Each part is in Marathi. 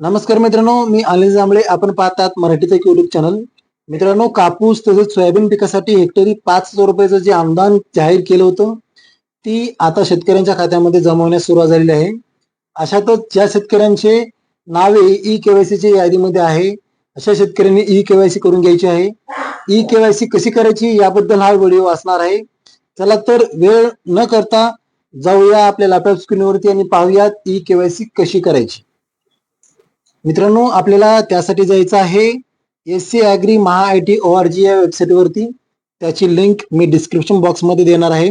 नमस्कार मित्रांनो मी अनिल जांभळे. आपण पाहतात मराठीचं एक युट्यूब चॅनल मित्रांनो कापूस तसेच सोयाबीन पिकासाठी हेक्टरी पाच हजार रुपयाचं जे अनुदान जाहीर केलं होतं ती आता शेतकऱ्यांच्या खात्यामध्ये जमवण्यास सुरुवात झालेली आहे. अशातच ज्या शेतकऱ्यांचे नावे ई केवायसीच्या यादीमध्ये आहे अशा शेतकऱ्यांनी ई केवायसी करून घ्यायची आहे. ई केवायसी कशी करायची याबद्दल हा व्हिडिओ असणार आहे. चला तर वेळ न करता जाऊया आपल्या लॅपटॉप स्क्रीनवरती आणि पाहूयात ई केवायसी कशी करायची. मित्रांनो आपल्याला त्यासाठी जायचं आहे S C agri Maha I T O R G या वेबसाईटवरती त्याची लिंक मी डिस्क्रिप्शन बॉक्समध्ये देणार आहे.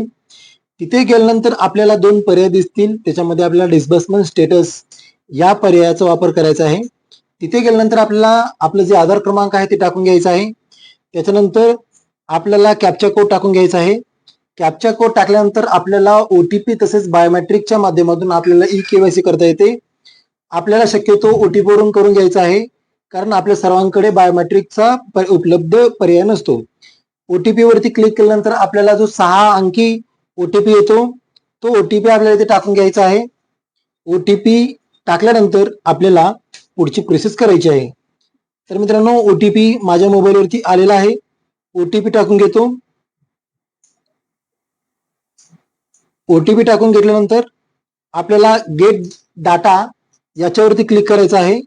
तिथे गेल्यानंतर आपल्याला दोन पर्याय दिसतील. त्याच्यामध्ये आपल्याला डिस्बर्समेंट स्टेटस या पर्यायाचा वापर करायचा आहे. तिथे गेल्यानंतर आपल्याला आपलं जे आधार क्रमांक आहे ते टाकून घ्यायचं आहे. त्याच्यानंतर आपल्याला कॅप्चा कोड टाकून घ्यायचा आहे. कॅप्चा कोड टाकल्यानंतर आपल्याला ओ टी पी तसेच बायोमेट्रिकच्या माध्यमातून आपल्याला ई केवायसी करता येते. आपल्याला शक्यतो ओटीपीवरून करून घ्यायचा आहे. कारण आपल्या सर्वांकडे बायोमेट्रिकचा प- उपलब्ध पर्याय नसतो. ओटीपी वरती क्लिक केल्यानंतर आपल्याला जो सहा अंकी ओटीपी येतो तो ओटीपी आपल्याला इथे टाकून घ्यायचा आहे. ओटीपी टाकल्यानंतर आपल्याला पुढची प्रोसेस करायची आहे. तर मित्रांनो ओटीपी माझ्या मोबाईलवरती आलेला आहे. ओटीपी टाकून घेतो. ओटीपी टाकून घेतल्यानंतर आपल्याला गेट डाटा याच्यावरती क्लिक करायचं आहे.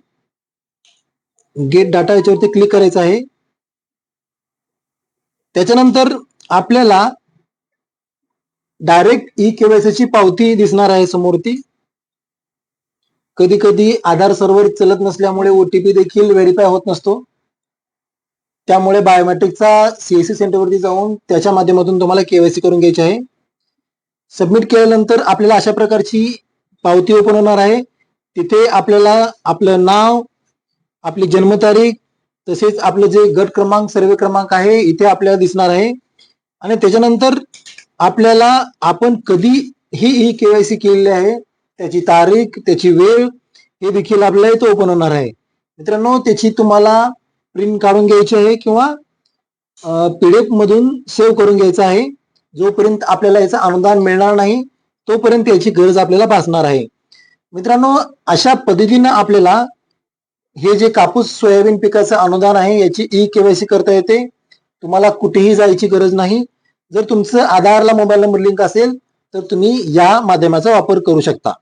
गेट डाटा याच्यावरती क्लिक करायचं आहे. त्याच्यानंतर आपल्याला डायरेक्ट ई केवायसीची पावती दिसणार आहे समोरती. कधी कधी आधार सर्व्हर चलत नसल्यामुळे ओटीपी देखील व्हेरीफाय होत नसतो. त्यामुळे बायोमेट्रिकचा सीएससी सेंटरवरती जाऊन त्याच्या माध्यमातून तुम्हाला केवायसी करून घ्यायची आहे. सबमिट केल्यानंतर आपल्याला अशा प्रकारची पावती ओपन होणार आहे. तिथे आपल्याला आपलं नाव आपली जन्मतारीख तसेच आपलं जे गट क्रमांक सर्वे क्रमांक आहे इथे आपल्याला दिसणार आहे. आणि त्याच्यानंतर आपल्याला आपण कधी ही ई केवायसी केलेली आहे त्याची तारीख त्याची वेळ हे देखील आपल्याला इथे ओपन होणार आहे. मित्रांनो त्याची तुम्हाला प्रिंट काढून घ्यायची आहे किंवा पीडीएफ मधून सेव्ह करून घ्यायचं आहे. जोपर्यंत आपल्याला याचं अनुदान मिळणार नाही तोपर्यंत याची गरज आपल्याला भासणार आहे. मित्रांनो अशा पद्धतीनं आपल्याला हे जे कापूस सोयाबीन पिकाचं अनुदान आहे याची ई केवायसी करता येते. तुम्हाला कुठेही जायची गरज नाही. जर तुमचं आधारला मोबाईल नंबर लिंक असेल तर तुम्ही या माध्यमाचा वापर करू शकता.